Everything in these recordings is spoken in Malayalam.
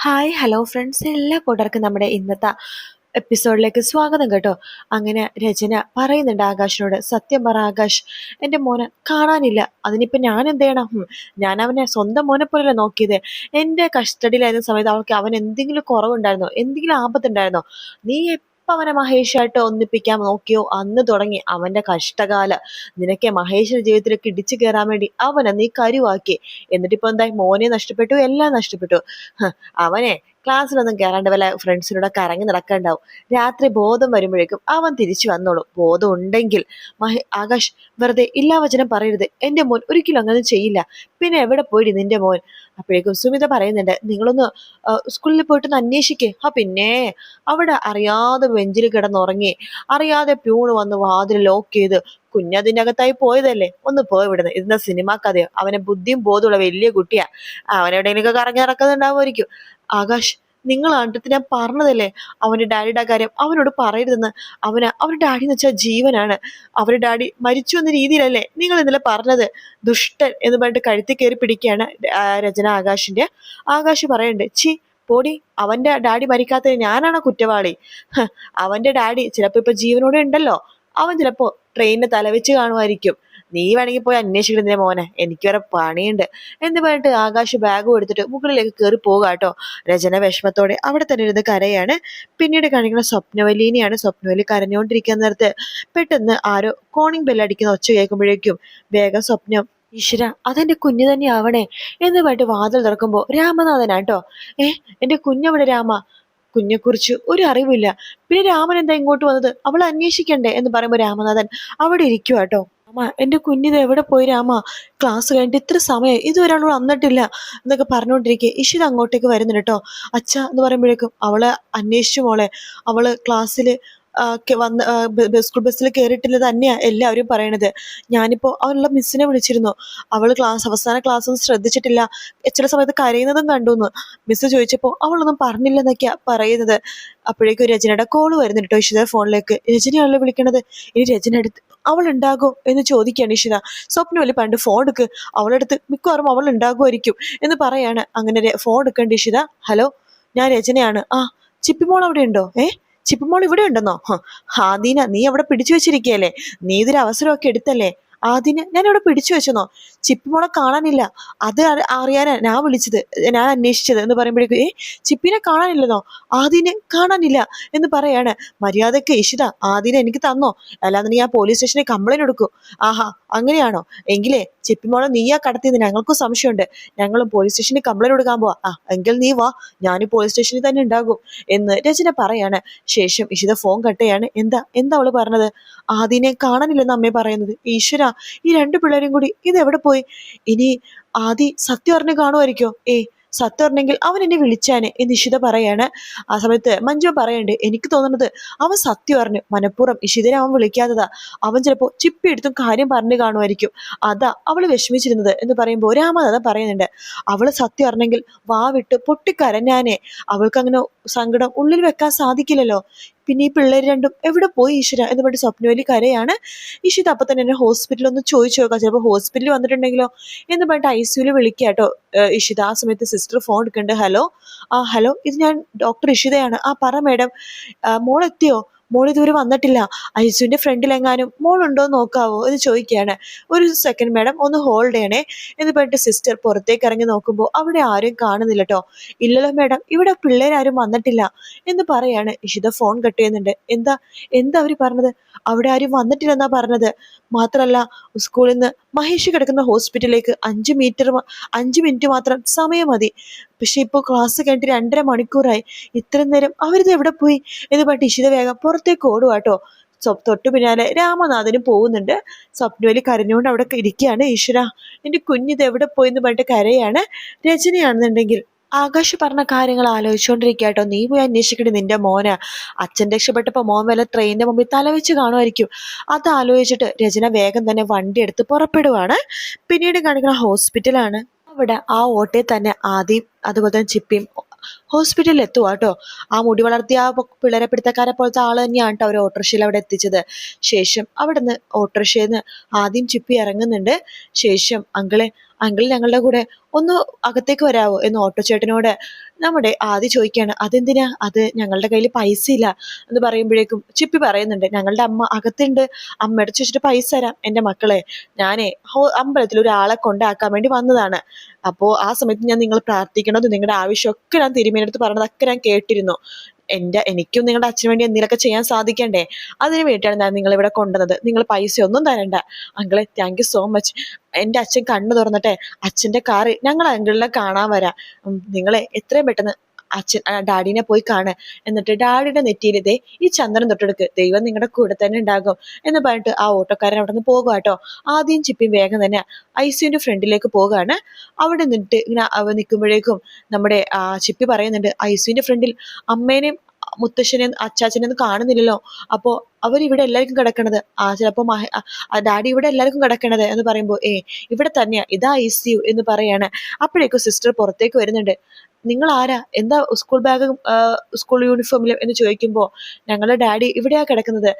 ഹായ് ഹലോ ഫ്രണ്ട്സ് എല്ലാ കൂട്ടർക്കും നമ്മുടെ ഇന്നത്തെ എപ്പിസോഡിലേക്ക് സ്വാഗതം കേട്ടോ. അങ്ങനെ രചന പറയുന്നുണ്ട് ആകാശിനോട്. സത്യം പറ ആകാശ് എന്റെ മോനെ കാണാനില്ല. അതിനിപ്പോൾ ഞാൻ എന്ത് ചെയ്യണം? ഞാൻ അവനെ സ്വന്തം മോനെ പോലെയല്ല നോക്കിയത്. എന്റെ കസ്റ്റഡിയിലായിരുന്ന സമയത്ത് അവൾക്ക് അവൻ എന്തെങ്കിലും കുറവുണ്ടായിരുന്നോ? എന്തെങ്കിലും ആപത്തുണ്ടായിരുന്നോ? നീ അവനെ മഹേഷായിട്ട് ഒന്നിപ്പിക്കാൻ നോക്കിയോ? അന്ന് തുടങ്ങി അവന്റെ കഷ്ടകാല. നിനക്ക് മഹേഷിന്റെ ജീവിതത്തിലേക്ക് ഇടിച്ചു കയറാൻ വേണ്ടി അവനെ നീ കരുവാക്കി. എന്നിട്ടിപ്പോ എന്തായി? മോനെ നഷ്ടപ്പെട്ടു എല്ലാം നഷ്ടപ്പെട്ടു. അവനെ ക്ലാസ്സിലൊന്നും കയറാണ്ട് വല്ല ഫ്രണ്ട്സിനോട് കറങ്ങി നടക്കണ്ടാവും. രാത്രി ബോധം വരുമ്പോഴേക്കും അവൻ തിരിച്ചു വന്നോളും. ബോധം ഉണ്ടെങ്കിൽ മഹ ആകാശ് വെറുതെ ഇല്ലാ വചനം പറയരുത്. എന്റെ മോൻ ഒരിക്കലും അങ്ങനെ ചെയ്യില്ല. പിന്നെ എവിടെ പോയി നിന്റെ മോൻ? അപ്പോഴേക്കും സുമിത പറയുന്നുണ്ട് നിങ്ങളൊന്ന് സ്കൂളിൽ പോയിട്ടൊന്ന് അന്വേഷിക്കേ. ആ പിന്നെ? അവിടെ അറിയാതെ ബെഞ്ചിൽ കിടന്നുറങ്ങി അറിയാതെ പ്യൂണ് വന്ന് വാതിൽ ലോക്ക് ചെയ്ത് കുഞ്ഞതിന്റെ അകത്തായി പോയതല്ലേ? ഒന്ന് പോയി വിടുന്നത് ഇതിന്റെ സിനിമ കഥയോ? അവനെ ബുദ്ധിയും ബോധമുള്ള വലിയ കുട്ടിയാ. അവനെവിടെയെങ്കിലും കറങ്ങി നടക്കുന്നുണ്ടാവുമായിരിക്കും. ആകാശ് നിങ്ങൾ അടുത്ത് ഞാൻ പറഞ്ഞതല്ലേ? അവന്റെ ഡാഡിയുടെ കാര്യം അവനോട് പറയരുതെന്ന്. അവന് അവരുടെ ഡാഡി എന്ന് വെച്ചാൽ ജീവനാണ്. അവരുടെ ഡാഡി മരിച്ചു എന്ന രീതിയിലല്ലേ നിങ്ങൾ ഇന്നലെ പറഞ്ഞത്? ദുഷ്ടൻ എന്ന് പറഞ്ഞിട്ട് കഴുത്തി കയറി പിടിക്കുകയാണ് രചന ആകാശിന്റെ ആകാശ് പറയണ്ട് ചി പോടി അവന്റെ ഡാഡി മരിക്കാത്തത് ഞാനാണോ കുറ്റവാളി. അവന്റെ ഡാഡി ചിലപ്പോ ഇപ്പൊ ജീവനോടെ ഉണ്ടല്ലോ. അവൻ ചിലപ്പോ ട്രെയിനിന് തലവെച്ച് കാണുമായിരിക്കും. നീ വേണമെങ്കിൽ പോയി അന്വേഷിക്കണം മോനെ. എനിക്ക് വരെ പണിയുണ്ട്. എന്ന് പറഞ്ഞിട്ട് ആകാശ് ബാഗും എടുത്തിട്ട് മുകളിലേക്ക് കയറി പോകുക കേട്ടോ. രചന വിഷമത്തോടെ അവിടെ തന്നെ ഇരുന്ന് കരയാണ്. പിന്നീട് കാണിക്കുന്ന സ്വപ്നവലീനെയാണ് സ്വപ്നവലി കരഞ്ഞുകൊണ്ടിരിക്കുന്ന നേരത്ത്. പെട്ടെന്ന് ആരോ കോണിംഗ് ബെല്ലടിക്കുന്ന ഒച്ച കേൾക്കുമ്പോഴേക്കും വേഗം സ്വപ്നം ഈശ്വര അതെന്റെ കുഞ്ഞു തന്നെ ആവണേ എന്ന് പറഞ്ഞിട്ട് വാതിൽ തുറക്കുമ്പോ രാമനാഥനാട്ടോ ഏ എന്റെ കുഞ്ഞവിടെ രാമ? കുഞ്ഞെക്കുറിച്ച് ഒരു അറിവില്ല പിന്നെ രാമൻ എന്താ ഇങ്ങോട്ട് വന്നത്? അവൾ അന്വേഷിക്കണ്ടേ എന്ന് പറയുമ്പോൾ രാമനാഥൻ അവിടെ ഇരിക്കുക കേട്ടോ. അമ്മ എന്റെ കുഞ്ഞിത് എവിടെ പോയി രാമ? ക്ലാസ് കഴിഞ്ഞിട്ട് ഇത്ര സമയം ഇതുവരെ അവൾ വന്നിട്ടില്ല എന്നൊക്കെ പറഞ്ഞുകൊണ്ടിരിക്കുക ഇഷിത് അങ്ങോട്ടേക്ക് വരുന്നുണ്ട് കേട്ടോ അച്ഛ എന്ന് പറയുമ്പോഴേക്കും അവളെ അന്വേഷിച്ചു മോളെ. അവൾ ക്ലാസ്സിൽ വന്ന് സ്കൂൾ ബസ്സിൽ കയറിയിട്ടില്ല തന്നെയാണ് എല്ലാവരും പറയണത്. ഞാനിപ്പോൾ അവളുള്ള മിസ്സിനെ വിളിച്ചിരുന്നു. അവൾ ക്ലാസ് അവസാന ക്ലാസ് ഒന്നും ശ്രദ്ധിച്ചിട്ടില്ല. ചില സമയത്ത് കരയുന്നതും കണ്ടു എന്ന് മിസ് ചോദിച്ചപ്പോൾ അവളൊന്നും പറഞ്ഞില്ലെന്നൊക്കെയാണ് പറയുന്നത്. അപ്പോഴേക്കും രചനയുടെ കോൾ വരുന്നുണ്ട് കേട്ടോ ഇഷിത ഫോണിലേക്ക് രചനയാണല്ലോ വിളിക്കണത്. ഇനി രചന എടുത്ത് അവൾ ഉണ്ടാകോ എന്ന് ചോദിക്കുകയാണ് ഇഷിത. സ്വപ്നമല്ലേ പണ്ട് ഫോൺ എടുക്ക്. അവളെടുത്ത് മിക്കവാറും അവൾ ഉണ്ടാകുമായിരിക്കും എന്ന് പറയാണ്. അങ്ങനെ ഫോൺ എടുക്കേണ്ട ഇഷിത. ഹലോ ഞാൻ രചനയാണ്. ആ ചിപ്പിമോൾ അവിടെ ഉണ്ടോ ഏ ചിപ്പിമോൾ ഇവിടെ ഉണ്ടെന്നോ ഹാദീന നീ അവിടെ പിടിച്ചു വെച്ചിരിക്കുകയല്ലേ? നീ ഇതൊരു അവസരമൊക്കെ എടുത്തല്ലേ? ആദിനെ ഞാൻ ഇവിടെ പിടിച്ചു വെച്ചെന്നോ? ചിപ്പിമോളെ കാണാനില്ല. അത് അറി- അറിയാനാ ഞാൻ വിളിച്ചത് ഞാൻ അന്വേഷിച്ചത് എന്ന് പറയുമ്പോഴേക്കും ഏ ചിപ്പിനെ കാണാനില്ലെന്നോ? ആദിനെ കാണാനില്ല എന്ന് പറയാണ്. മര്യാദയ്ക്ക് ഇഷിത ആദിനെ എനിക്ക് തന്നോ? അല്ലാതെ ആ പോലീസ് സ്റ്റേഷനിൽ കംപ്ലൈന്റ് കൊടുക്കും ആഹാ അങ്ങനെയാണോ? എങ്കിലേ ചിപ്പിമോളെ നീയാ കടത്തിയത് ഞങ്ങൾക്കും സംശയമുണ്ട്. ഞങ്ങളും പോലീസ് സ്റ്റേഷനിൽ കംപ്ലൈന്റ് കൊടുക്കാൻ പോവാ. ആ എങ്കിൽ നീ വാ ഞാൻ പോലീസ് സ്റ്റേഷനിൽ തന്നെ ഉണ്ടാകും. എന്ന് രചന പറയാണ്. ശേഷം ഇഷിത ഫോൺ കട്ടയാണ് എന്താ എന്താ അവൾ പറഞ്ഞത്? ആദിനെ കാണാനില്ലെന്ന് അമ്മയെ പറയുന്നത്? ഈശ്വര ഈ രണ്ട് പിള്ളേരും കൂടി ഇത് എവിടെ പോയി? ഇനി ആദി സത്യം അറിഞ്ഞ് കാണുമായിരിക്കോ? ഏ സത്യം അറിഞ്ഞെങ്കിൽ അവൻ എന്നെ വിളിച്ചാനെ എന്ന് ഇഷിത പറയാണ്. ആ സമയത്ത് മഞ്ജു പറയണ്ട് എനിക്ക് തോന്നുന്നത് അവൻ സത്യം പറഞ്ഞു മനഃപൂർവം ഇഷിതനെ അവൻ വിളിക്കാത്തതാ. അവൻ ചിലപ്പോ ചിപ്പി എടുത്തും കാര്യം പറഞ്ഞു കാണുമായിരിക്കും. അതാ അവൾ വിഷമിച്ചിരുന്നത് എന്ന് പറയുമ്പോൾ രാമനാഥ പറയുന്നുണ്ട്. അവൾ സത്യം അറിഞ്ഞെങ്കിൽ വാ വിട്ട് പൊട്ടിക്കരഞ്ഞാനേ. അവൾക്ക് അങ്ങനെ സങ്കടം ഉള്ളിൽ വെക്കാൻ സാധിക്കില്ലല്ലോ. പിന്നെ ഈ പിള്ളേർ രണ്ടും എവിടെ പോയി ഈശ്വര എന്ന് പറഞ്ഞിട്ട് സ്വപ്നവലി കരയാണ്. ഈശ്വര അപ്പൊ തന്നെ എന്നെ ഹോസ്പിറ്റലിൽ ഒന്ന് ചോദിച്ചു നോക്കാം. ചിലപ്പോൾ ഹോസ്പിറ്റലിൽ വന്നിട്ടുണ്ടെങ്കിലോ എന്ന് പറഞ്ഞിട്ട് ഐ സിയുൽ വിളിക്കുക കേട്ടോ ഇഷിത ആ സമയത്ത് സിസ്റ്റർ ഫോൺ എടുക്കുന്നുണ്ട് ഹലോ? ആ ഹലോ ഇത് ഞാൻ ഡോക്ടർ ഇഷിതയാണ്. ആ പറ മേഡം മോൾ എത്തിയോ മോൾ ഇതുവരെ വന്നിട്ടില്ല. ഐസുവിന്റെ ഫ്രണ്ടിലെങ്ങാനും ഉണ്ടോ എന്ന് നോക്കാവോ എന്ന് ചോദിക്കുകയാണ്. ഒരു സെക്കൻഡ് മാഡം ഒന്ന് ഹോൾഡ് ചെയ്യണേ എന്ന് പറഞ്ഞിട്ട് സിസ്റ്റർ പുറത്തേക്ക് ഇറങ്ങി നോക്കുമ്പോൾ അവിടെ ആരും കാണുന്നില്ല കേട്ടോ ഇല്ലല്ലോ മാഡം ഇവിടെ പിള്ളേരാരും വന്നിട്ടില്ല എന്ന് പറയാണ്. ഇഷിത ഫോൺ കട്ട് ചെയ്യുന്നുണ്ട്. എന്താ എന്താ അവർ പറഞ്ഞത്? അവിടെ ആരും വന്നിട്ടില്ലെന്നാ പറഞ്ഞത്? മാത്രല്ല സ്കൂളിൽ നിന്ന് മഹേഷ് കിടക്കുന്ന ഹോസ്പിറ്റലിലേക്ക് അഞ്ച് മീറ്റർ അഞ്ച് മിനിറ്റ് മാത്രം സമയം മതി. പക്ഷെ ഇപ്പോൾ ക്ലാസ് കഴിഞ്ഞിട്ട് രണ്ടര മണിക്കൂറായി. ഇത്രയും നേരം അവരിത് എവിടെ പോയി? എന്ന് പറഞ്ഞിട്ട് വേഗം പുറത്തേക്ക് ഓടുക കേട്ടോ തൊട്ടു പിന്നാലെ രാമനാഥനും പോകുന്നുണ്ട്. സ്വപ്നവലി കരഞ്ഞുകൊണ്ട് അവിടെ ഇരിക്കുകയാണ്. ഈശ്വര എന്റെ കുഞ്ഞിത് എവിടെ പോയി എന്ന് പറഞ്ഞിട്ട് കരയാണ്. രചനയാണെന്നുണ്ടെങ്കിൽ ആകാശ് പറഞ്ഞ കാര്യങ്ങൾ ആലോചിച്ചുകൊണ്ടിരിക്കുക കേട്ടോ നീ പോയി അന്വേഷിക്കണേ നിന്റെ മോന്. അച്ഛൻ രക്ഷപ്പെട്ടപ്പോൾ മോൻ വല്ല ട്രെയിനിന്റെ മുമ്പിൽ തലവെച്ച് കാണുമായിരിക്കും. അത് ആലോചിച്ചിട്ട് രചന വേഗം തന്നെ വണ്ടി എടുത്ത് പുറപ്പെടുവാണ്. പിന്നീട് കാണിക്കുന്ന ഹോസ്പിറ്റലാണ് അവിടെ ആ ഓട്ടയിൽ തന്നെ ആദ്യം അതുപോലെ തന്നെ ചിപ്പിയും ഹോസ്പിറ്റലിൽ എത്തുക കേട്ടോ ആ മുടി വളർത്തിയ ആ പിള്ളേരെ പിടുത്തക്കാരെ പോലത്തെ ആൾ തന്നെയാണ് കേട്ടോ അവർ ഓട്ടോറിക്ഷയിൽ അവിടെ എത്തിച്ചത്. ശേഷം അവിടുന്ന് ഓട്ടോറിക്ഷയിൽ നിന്ന് ആദ്യം ചിപ്പി ഇറങ്ങുന്നുണ്ട്. ശേഷം അങ്കിളെ അങ്കിൾ ഞങ്ങളുടെ കൂടെ ഒന്ന് അകത്തേക്ക് വരാവോ എന്ന് ഓട്ടോ ചേട്ടനോട് നമ്മുടെ ആദ്യം ചോദിക്കുകയാണ്. അതെന്തിനാ? അത് ഞങ്ങളുടെ കയ്യിൽ പൈസ ഇല്ല എന്ന് പറയുമ്പോഴേക്കും ചിപ്പി പറയുന്നുണ്ട്. ഞങ്ങളുടെ അമ്മ അകത്തുണ്ട്. അമ്മയുടെ ചോദിച്ചിട്ട് പൈസ തരാം എന്റെ മക്കളെ. ഞാനേ അമ്പലത്തിൽ ഒരാളെ കൊണ്ടാക്കാൻ വേണ്ടി വന്നതാണ്. അപ്പോൾ ആ സമയത്ത് ഞാൻ നിങ്ങൾ പ്രാർത്ഥിക്കണത് നിങ്ങളുടെ ആവശ്യമൊക്കെ ഞാൻ തിരുമേനടുത്ത് പറഞ്ഞതൊക്കെ ഞാൻ കേട്ടിരുന്നു. എന്റെ എനിക്കും നിങ്ങളുടെ അച്ഛന് വേണ്ടി എന്തെങ്കിലുമൊക്കെ ചെയ്യാൻ സാധിക്കണ്ടേ? അതിന് വേണ്ടിയാണ് ഞാൻ നിങ്ങളിവിടെ കൊണ്ടുവന്നത്. നിങ്ങൾ പൈസ ഒന്നും തരണ്ട. അങ്കിളെ താങ്ക് യു സോ മച്ച് എന്റെ അച്ഛൻ കണ്ണു തുറന്നിട്ടെ അച്ഛന്റെ കാറ് ഞങ്ങൾ അങ്കിളിനെ കാണാൻ വരാം. നിങ്ങളെ എത്രയും പെട്ടെന്ന് അച്ഛൻ ഡാഡിനെ പോയി കാണ് എന്നിട്ട് ഡാഡിയുടെ നെറ്റിയിൽ ഇതേ ഈ ചന്ദ്രൻ തൊട്ടെടുക്ക് ദൈവം നിങ്ങളുടെ കൂടെ തന്നെ ഉണ്ടാകും എന്ന് പറഞ്ഞിട്ട് ആ ഓട്ടോക്കാരൻ അവിടെ നിന്ന് പോകുക കേട്ടോ ആദ്യം ചിപ്പിയും വേഗം തന്നെ ഐ സിയുന്റെ ഫ്രണ്ടിലേക്ക് പോകുകയാണ് അവിടെ നിന്നിട്ട് ഇങ്ങനെ അവ നിൽക്കുമ്പോഴേക്കും നമ്മുടെ ആ ചിപ്പി പറയുന്നുണ്ട് ഐ സിയുന്റെ ഫ്രണ്ടിൽ അമ്മേനെയും മുത്തശ്ശനെ അച്ചാച്ചനെ കാണുന്നില്ലല്ലോ. അപ്പോൾ അവരിവിടെ എല്ലാവർക്കും കിടക്കണത്. ആ ചിലപ്പോൾ ഡാഡി ഇവിടെ എല്ലാവർക്കും കിടക്കണത് എന്ന് പറയുമ്പോൾ ഏ ഇവിടെ തന്നെയാ. ഇതാ ഐ സി യു എന്ന് പറയാണ്. അപ്പോഴേക്കും സിസ്റ്റർ പുറത്തേക്ക് വരുന്നുണ്ട്. നിങ്ങൾ ആരാ എന്താ സ്കൂൾ ബാഗ് സ്കൂൾ യൂണിഫോമിൽ എന്ന് ചോദിക്കുമ്പോൾ ഞങ്ങളുടെ ഡാഡി ഇവിടെയാ കിടക്കുന്നത്.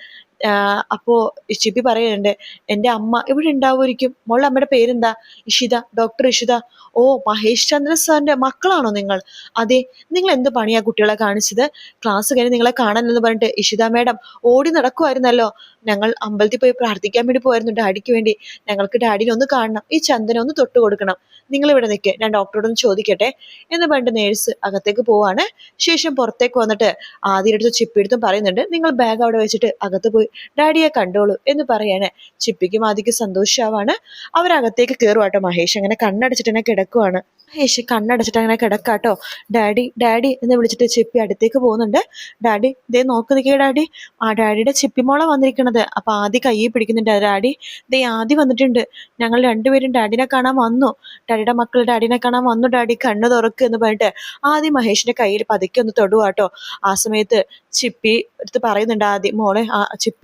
അപ്പോ ചിപ്പി പറയുന്നുണ്ട് എന്റെ അമ്മ ഇവിടെ ഉണ്ടാവുമായിരിക്കും. മോളുടെ അമ്മയുടെ പേരെന്താ? ഇഷിത ഡോക്ടർ ഇഷിത. ഓ മഹേഷ് ചന്ദ്ര സാറിന്റെ മക്കളാണോ നിങ്ങൾ? അതെ നിങ്ങൾ എന്ത് പണിയാ കുട്ടികളെ കാണിച്ചത്? ക്ലാസ് കഴിഞ്ഞ് നിങ്ങളെ കാണാനെന്ന് പറഞ്ഞിട്ട് ഇഷിത മാഡം ഓടി നടക്കുമായിരുന്നല്ലോ ഞങ്ങൾ അമ്പലത്തിൽ പോയി പ്രാർത്ഥിക്കാൻ വേണ്ടി പോയിരുന്നു ഡാഡിക്ക് വേണ്ടി. ഞങ്ങൾക്ക് ഡാഡിനെ ഒന്ന് കാണണം ഈ ചന്ദന ഒന്ന് തൊട്ട് കൊടുക്കണം. നിങ്ങൾ ഇവിടെ നിൽക്കുക ഞാൻ ഡോക്ടറോടൊന്ന് ചോദിക്കട്ടെ? എന്ന് പറഞ്ഞിട്ട് നേഴ്സ് അകത്തേക്ക് പോവാണ്. ശേഷം പുറത്തേക്ക് വന്നിട്ട് ആദ്യം എടുത്ത് ചിപ്പിയെടുത്തും പറയുന്നുണ്ട് നിങ്ങൾ ബാഗ് അവിടെ വെച്ചിട്ട് അകത്ത് പോയി ഡാഡിയെ കണ്ടോളൂ എന്ന് പറയാണ്. ചിപ്പിക്കും ആദ്യക്ക് സന്തോഷമാവാണ് അവരകത്തേക്ക് കയറുവാട്ടോ മഹേഷ്. അങ്ങനെ കണ്ണടച്ചിട്ട് തന്നെ കിടക്കുവാണ്. മഹേഷ് കണ്ണടച്ചിട്ട് അങ്ങനെ കിടക്കാട്ടോ. ഡാഡി ഡാഡി എന്ന് വിളിച്ചിട്ട് ചിപ്പി അടുത്തേക്ക് പോകുന്നുണ്ട്. ഡാഡി ദേ നോക്ക് നിൽക്കേ ഡാഡി. ആ ഡാഡിയുടെ ചിപ്പിമോള വന്നിരിക്കണത്. അപ്പൊ ആദ്യ കയ്യിൽ പിടിക്കുന്നുണ്ട്. ഡാഡി ദേ ആദ്യം വന്നിട്ടുണ്ട്. ഞങ്ങൾ രണ്ടുപേരും ഡാഡിനെ കാണാൻ വന്നു. ഡാഡിയുടെ മക്കൾ ഡാഡിനെ കാണാൻ വന്നു. ഡാഡി കണ്ണ് തുറക്ക് എന്ന് പറഞ്ഞിട്ട് ആദ്യം മഹേഷിന്റെ കയ്യിൽ പതുക്കെ ഒന്ന് തൊടുവാട്ടോ. ആ സമയത്ത് ചിപ്പി എടുത്ത് പറയുന്നുണ്ട് ആദ്യം മോളെ ആ ചിപ്പി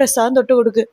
പ്രസാദം തൊട്ട് കൊടുക്ക്.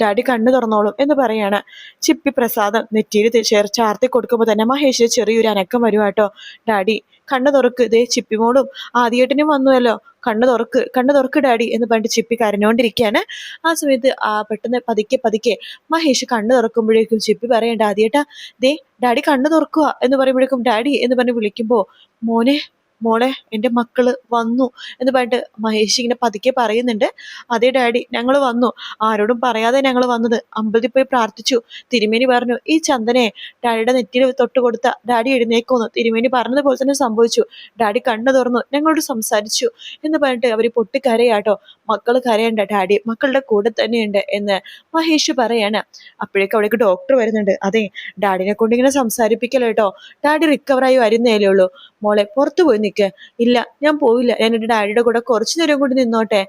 ഡാഡി കണ്ണു തുറന്നോളും എന്ന് പറയാണ്. ചിപ്പി പ്രസാദം നെറ്റിയിൽ ചേർ ചാർത്തി കൊടുക്കുമ്പോൾ തന്നെ മഹേഷിന് ചെറിയൊരു അനക്കം വരുവാട്ടോ ഡാഡി കണ്ണു തുറക്ക്. ഇതേ ചിപ്പിമോളും ആദ്യേട്ടനും വന്നുവല്ലോ. കണ്ണു തുറക്ക് കണ്ണു തുറക്ക് ഡാഡി എന്ന് പറഞ്ഞിട്ട് ചിപ്പി കരഞ്ഞുകൊണ്ടിരിക്കുകയാണ് ആ സമയത്ത് ആ പെട്ടെന്ന് പതുക്കെ പതുക്കെ മഹേഷ് കണ്ണു തുറക്കുമ്പോഴേക്കും ചിപ്പി പറയണ്ട ആദ്യേട്ടാ ദേ ഡാഡി കണ്ണു തുറക്കുക എന്ന് പറയുമ്പോഴേക്കും ഡാഡി എന്ന് പറഞ്ഞ് വിളിക്കുമ്പോൾ മോനെ മോളെ എന്റെ മക്കൾ വന്നു എന്ന് പറഞ്ഞിട്ട് മഹേഷ് ഇങ്ങനെ പതുക്കെ പറയുന്നുണ്ട്. അതേ ഡാഡി ഞങ്ങൾ വന്നു. ആരോടും പറയാതെ ഞങ്ങൾ വന്നത്. അമ്പലത്തിൽ പോയി പ്രാർത്ഥിച്ചു. തിരുമേനി പറഞ്ഞു ഈ ചന്ദനെ ഡാഡിയുടെ നെറ്റിയിൽ തൊട്ട് കൊടുത്ത ഡാഡി എഴുന്നേക്കുന്നു തിരുമേനി പറഞ്ഞതുപോലെ തന്നെ സംഭവിച്ചു. ഡാഡി കണ്ണു തുറന്നു ഞങ്ങളോട് സംസാരിച്ചു എന്ന് പറഞ്ഞിട്ട് അവർ പൊട്ടിക്കരയാട്ടോ. മക്കൾ കരയണ്ട ഡാഡി മക്കളുടെ കൂടെ തന്നെയുണ്ട് എന്ന് മഹേഷ് പറയാണ്. അപ്പോഴേക്കും അവിടേക്ക് ഡോക്ടർ വരുന്നുണ്ട്. അതെ ഡാഡിനെ കൊണ്ട് ഇങ്ങനെ സംസാരിപ്പിക്കല്ലോ ഡാഡി റിക്കവറായി വരുന്നേലേ ഉള്ളൂ. മോളെ പുറത്തു പോയി നിൽക്ക് ഇല്ല ഞാൻ പോവില്ല. ഞാൻ എന്റെ ഡാഡിയുടെ കൂടെ കുറച്ചു നേരം കൂടി നിന്നോട്ടെ.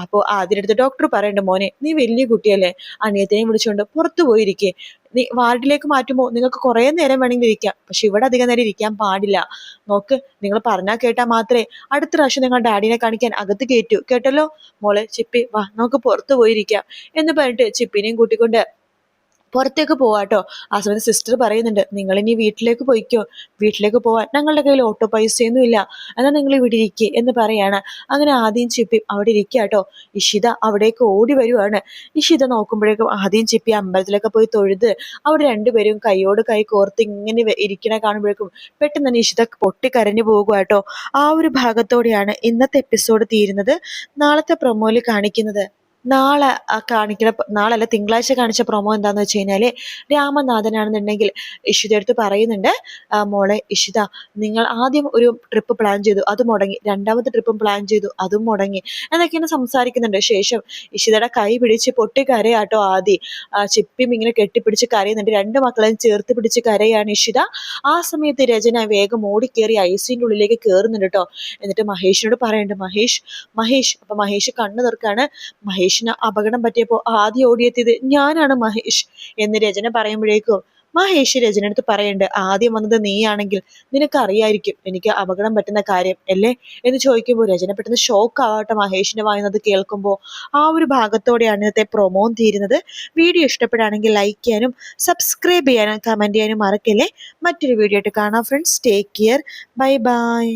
അപ്പോൾ ആദ്യടുത്ത് ഡോക്ടർ പറയണ്ട മോനെ നീ വലിയ കുട്ടിയല്ലേ? അനിയത്തിനെയും വിളിച്ചുകൊണ്ട് പുറത്തു പോയിരിക്കേ. നീ വാർഡിലേക്ക് മാറ്റുമ്പോൾ നിങ്ങൾക്ക് കുറേ നേരം വേണമെങ്കിൽ ഇരിക്കാം. പക്ഷെ ഇവിടെ അധികം നേരം ഇരിക്കാൻ പാടില്ല. നോക്ക് നിങ്ങൾ പറഞ്ഞാൽ കേട്ടാൽ മാത്രമേ അടുത്ത പ്രാവശ്യം നിങ്ങൾ ഡാഡിനെ കാണിക്കാൻ അകത്ത് കയറ്റൂ കേട്ടല്ലോ? മോളെ ചിപ്പി വാ നമുക്ക് പുറത്തു പോയിരിക്കാം. എന്ന് പറഞ്ഞിട്ട് ചിപ്പിനെയും കൂട്ടിക്കൊണ്ട് പുറത്തേക്ക് പോവാട്ടോ. ആ സമയത്ത് സിസ്റ്റർ പറയുന്നുണ്ട് നിങ്ങൾ ഇനി വീട്ടിലേക്ക് പോയിക്കോ. വീട്ടിലേക്ക് പോവാൻ ഞങ്ങളുടെ കയ്യിൽ ഓട്ടോ പൈസയൊന്നും ഇല്ല. എന്നാൽ നിങ്ങൾ ഇവിടെ ഇരിക്കുക എന്ന് പറയാണ്. അങ്ങനെ ആദ്യം ചിപ്പി അവിടെ ഇരിക്കാട്ടോ. ഇഷിത അവിടേക്ക് ഓടി വരുവാണ്. ഇഷിത നോക്കുമ്പോഴേക്കും ആദ്യം ചിപ്പി അമ്പലത്തിലൊക്കെ പോയി തൊഴുത് അവിടെ രണ്ടുപേരും കൈയോട് കൈ കോർത്ത് ഇങ്ങനെ ഇരിക്കണ കാണുമ്പോഴേക്കും പെട്ടെന്ന് തന്നെ ഇഷിത പൊട്ടിക്കരഞ്ഞു പോകുക ആ ഒരു ഭാഗത്തോടെയാണ് ഇന്നത്തെ എപ്പിസോഡ് തീരുന്നത്. നാളത്തെ പ്രൊമോയിൽ കാണിക്കുന്നത്. നാളെ കാണിക്കുന്ന നാളെ അല്ല തിങ്കളാഴ്ച കാണിച്ച പ്രൊമോ എന്താന്ന് വെച്ച് കഴിഞ്ഞാൽ രാമനാഥനാണെന്നുണ്ടെങ്കിൽ ഇഷിത എടുത്ത് പറയുന്നുണ്ട് മോളെ ഇഷിത നിങ്ങൾ ആദ്യം ഒരു ട്രിപ്പ് പ്ലാൻ ചെയ്തു അത് മുടങ്ങി രണ്ടാമത്തെ ട്രിപ്പും പ്ലാൻ ചെയ്തു അതും മുടങ്ങി എന്നൊക്കെയാണ് സംസാരിക്കുന്നുണ്ട്. ശേഷം ഇഷിതയുടെ കൈ പിടിച്ച് പൊട്ടി കരയാട്ടോ ആദ്യം ചിപ്പിയും ഇങ്ങനെ കെട്ടിപ്പിടിച്ച് കരയുന്നുണ്ട്. രണ്ട് മക്കളെയും ചേർത്ത് പിടിച്ച് കരയാണ് ഇഷിത. ആ സമയത്ത് രചന വേഗം ഓടിക്കേറി ഐസിന്റെ ഉള്ളിലേക്ക് കയറുന്നുണ്ട് കേട്ടോ. എന്നിട്ട് മഹേഷിനോട് പറയുന്നുണ്ട് മഹേഷ് മഹേഷ് അപ്പൊ മഹേഷ് കണ്ണു തുറക്കാണ്. മഹേഷ് മഹേഷിന് അപകടം പറ്റിയപ്പോൾ ആദ്യം ഓടിയെത്തിയത് ഞാനാണ് മഹേഷ് എന്ന് രചന പറയുമ്പോഴേക്കും മഹേഷ് രചന അടുത്ത് പറയണ്ട് ആദ്യം വന്നത് നീയാണെങ്കിൽ നിനക്കറിയായിരിക്കും എനിക്ക് അപകടം പറ്റുന്ന കാര്യം അല്ലേ? എന്ന് ചോദിക്കുമ്പോൾ രചന പെട്ടെന്ന് ഷോക്ക് ആവട്ടെ മഹേഷിന്റെ വായുന്നത് കേൾക്കുമ്പോൾ ആ ഒരു ഭാഗത്തോടെയാണ് ഇന്നത്തെ പ്രൊമോം തീരുന്നത്. വീഡിയോ ഇഷ്ടപ്പെടുകയാണെങ്കിൽ ലൈക്ക് ചെയ്യാനും സബ്സ്ക്രൈബ് ചെയ്യാനും കമന്റ് ചെയ്യാനും മറക്കല്ലേ? മറ്റൊരു വീഡിയോ ആയിട്ട് കാണാം friends take care bye bye